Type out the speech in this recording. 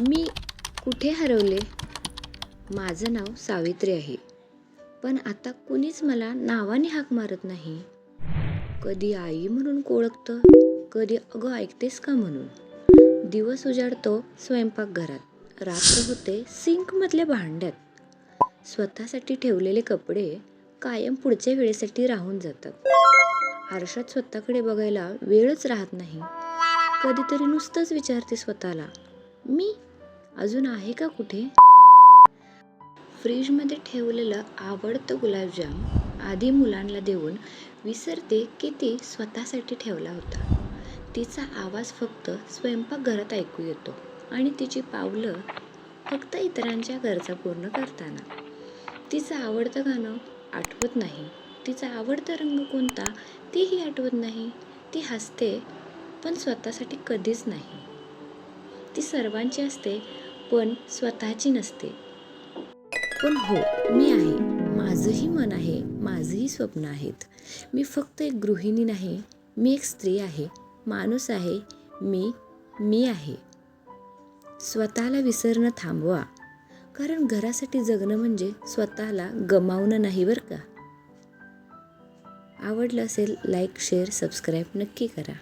मी कुठे हरवले? माझं नाव सावित्री आहे. पण आता कुणीच मला नावाने हाक मारत नाही. कधी आई म्हणून ओळखतं कधी अगं ऐकतेस का म्हणून? दिवस उजाडतो स्वयंपाकघरात. रात्र होते सिंकमधल्या भांड्यात. स्वतःसाठी ठेवलेले कपडे कायम पुढच्या वेळेसाठी राहून जातात. आरशात स्वतःकडे बघायला वेळच राहत नाही. कधीतरी नुसतंच विचारते स्वतःला मी अजून आहे का कुठे? फ्रीजमध्ये ठेवलेलं आवडतं गुलाबजाम आधी मुलांना देऊन विसरते की ती स्वतःसाठी ठेवला होता. तिचा आवाज फक्त स्वयंपाकघरात ऐकू येतो आणि तिची पावलं फक्त इतरांच्या गरजा पूर्ण करताना. तिचं आवडतं गाणं आठवत नाही. तिचा आवडता रंग कोणता तेही आठवत नाही. ती हसते पण स्वतःसाठी कधीच नाही. ती सर्वांची असते पण स्वतःची नसते. पण हो मी आहे. माझंही मन आहे. माझंही स्वप्न आहेत. मी फक्त एक गृहिणी नाही. मी एक स्त्री आहे. माणूस आहे. मी मी आहे. स्वतःला विसरणं थांबवा. कारण घरासाठी जगणं म्हणजे स्वतःला गमावणं नाही बरं का? आवडलं असेल लाईक शेअर सबस्क्राईब नक्की करा.